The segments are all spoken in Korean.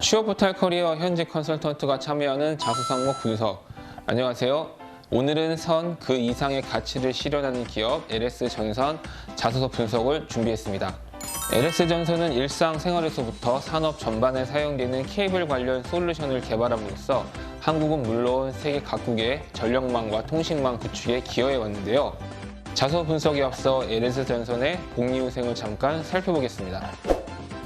취업포탈 커리어 현직 컨설턴트가 참여하는 자수 상목 분석. 안녕하세요. 오늘은 선 그 이상의 가치를 실현하는 기업 LS 전선 자소서 분석을 준비했습니다. LS 전선은 일상 생활에서부터 산업 전반에 사용되는 케이블 관련 솔루션을 개발함으로써 한국은 물론 세계 각국의 전력망과 통신망 구축에 기여해 왔는데요. 자소 분석에 앞서 LS 전선의 복리후생을 잠깐 살펴보겠습니다.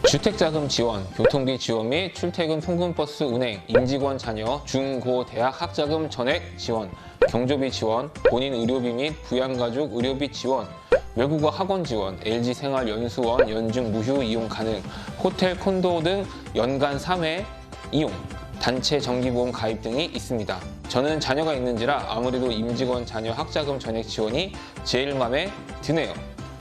주택자금 지원, 교통비 지원 및 출퇴근 통근버스 운행, 임직원 자녀, 중, 고, 대학 학자금 전액 지원, 경조비 지원, 본인 의료비 및 부양가족 의료비 지원, 외국어 학원 지원, LG 생활 연수원 연중 무휴 이용 가능, 호텔 콘도 등 연간 3회 이용, 단체 정기보험 가입 등이 있습니다. 저는 자녀가 있는지라 아무래도 임직원 자녀 학자금 전액 지원이 제일 마음에 드네요.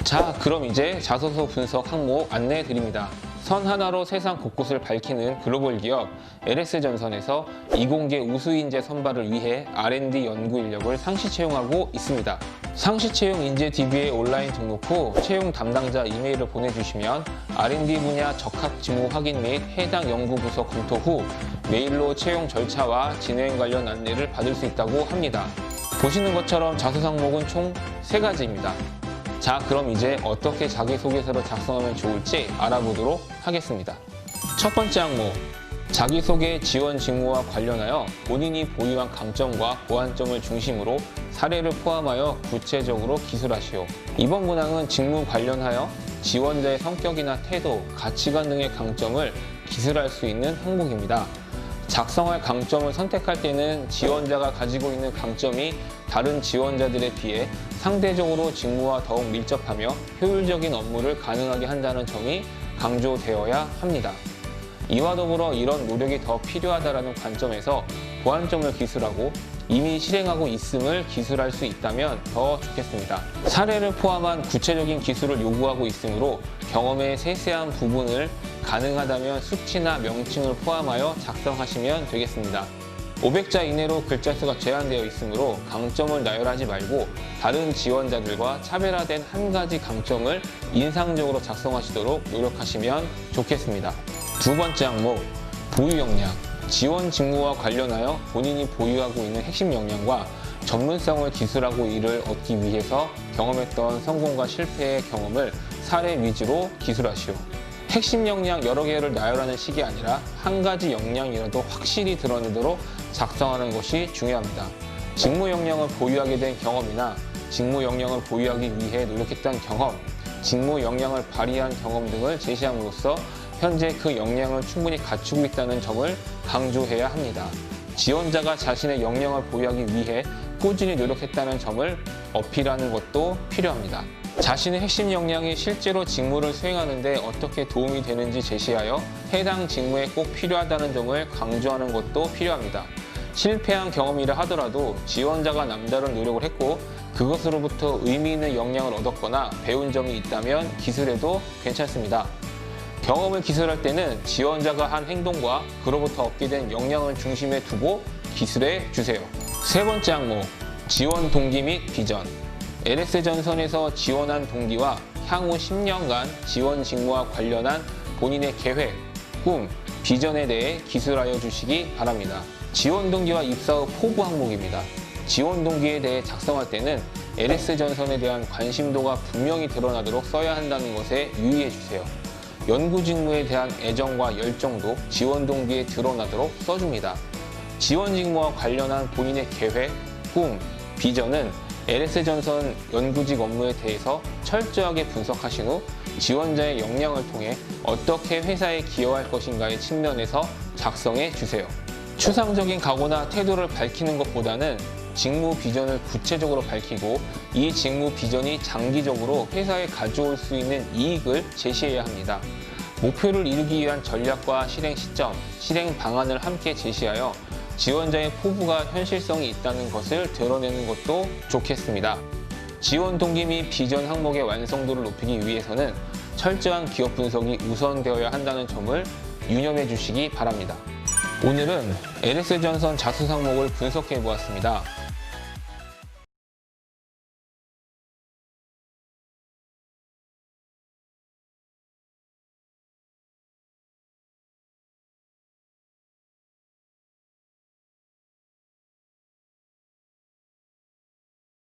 자, 그럼 이제 자소서 분석 항목 안내해 드립니다. 선 하나로 세상 곳곳을 밝히는 글로벌 기업 LS전선에서 이공계 우수인재 선발을 위해 R&D 연구 인력을 상시 채용하고 있습니다. 상시 채용 인재 DB에 온라인 등록 후 채용 담당자 이메일을 보내주시면 R&D 분야 적합 직무 확인 및 해당 연구 부서 검토 후 메일로 채용 절차와 진행 관련 안내를 받을 수 있다고 합니다. 보시는 것처럼 자소 항목은 총 세가지입니다 자, 그럼 이제 어떻게 자기소개서를 작성하면 좋을지 알아보도록 하겠습니다. 첫 번째 항목. 자기소개 지원 직무와 관련하여 본인이 보유한 강점과 보완점을 중심으로 사례를 포함하여 구체적으로 기술하시오. 이번 문항은 직무 관련하여 지원자의 성격이나 태도, 가치관 등의 강점을 기술할 수 있는 항목입니다. 작성할 강점을 선택할 때는 지원자가 가지고 있는 강점이 다른 지원자들에 비해 상대적으로 직무와 더욱 밀접하며 효율적인 업무를 가능하게 한다는 점이 강조되어야 합니다. 이와 더불어 이런 노력이 더 필요하다는 관점에서 보완점을 기술하고 이미 실행하고 있음을 기술할 수 있다면 더 좋겠습니다. 사례를 포함한 구체적인 기술을 요구하고 있으므로 경험의 세세한 부분을 가능하다면 수치나 명칭을 포함하여 작성하시면 되겠습니다. 500자 이내로 글자 수가 제한되어 있으므로 강점을 나열하지 말고 다른 지원자들과 차별화된 한 가지 강점을 인상적으로 작성하시도록 노력하시면 좋겠습니다. 두 번째 항목, 보유 역량. 지원 직무와 관련하여 본인이 보유하고 있는 핵심 역량과 전문성을 기술하고 이를 얻기 위해서 경험했던 성공과 실패의 경험을 사례 위주로 기술하시오. 핵심 역량 여러 개를 나열하는 식이 아니라 한 가지 역량이라도 확실히 드러내도록 작성하는 것이 중요합니다. 직무 역량을 보유하게 된 경험이나 직무 역량을 보유하기 위해 노력했던 경험, 직무 역량을 발휘한 경험 등을 제시함으로써 현재 그 역량을 충분히 갖추고 있다는 점을 강조해야 합니다. 지원자가 자신의 역량을 보유하기 위해 꾸준히 노력했다는 점을 어필하는 것도 필요합니다. 자신의 핵심 역량이 실제로 직무를 수행하는데 어떻게 도움이 되는지 제시하여 해당 직무에 꼭 필요하다는 점을 강조하는 것도 필요합니다. 실패한 경험이라 하더라도 지원자가 남다른 노력을 했고 그것으로부터 의미 있는 역량을 얻었거나 배운 점이 있다면 기술해도 괜찮습니다. 경험을 기술할 때는 지원자가 한 행동과 그로부터 얻게 된 역량을 중심에 두고 기술해 주세요. 세 번째 항목, 지원 동기 및 비전. LS 전선에서 지원한 동기와 향후 10년간 지원 직무와 관련한 본인의 계획, 꿈, 비전에 대해 기술하여 주시기 바랍니다. 지원 동기와 입사 후 포부 항목입니다. 지원 동기에 대해 작성할 때는 LS 전선에 대한 관심도가 분명히 드러나도록 써야 한다는 것에 유의해 주세요. 연구 직무에 대한 애정과 열정도 지원 동기에 드러나도록 써줍니다. 지원 직무와 관련한 본인의 계획, 꿈, 비전은 LS 전선 연구직 업무에 대해서 철저하게 분석하신 후 지원자의 역량을 통해 어떻게 회사에 기여할 것인가의 측면에서 작성해 주세요. 추상적인 각오나 태도를 밝히는 것보다는 직무 비전을 구체적으로 밝히고 이 직무 비전이 장기적으로 회사에 가져올 수 있는 이익을 제시해야 합니다. 목표를 이루기 위한 전략과 실행 시점, 실행 방안을 함께 제시하여 지원자의 포부가 현실성이 있다는 것을 드러내는 것도 좋겠습니다. 지원 동기 및 비전 항목의 완성도를 높이기 위해서는 철저한 기업 분석이 우선되어야 한다는 점을 유념해 주시기 바랍니다. 오늘은 LS 전선 자수 항목을 분석해 보았습니다.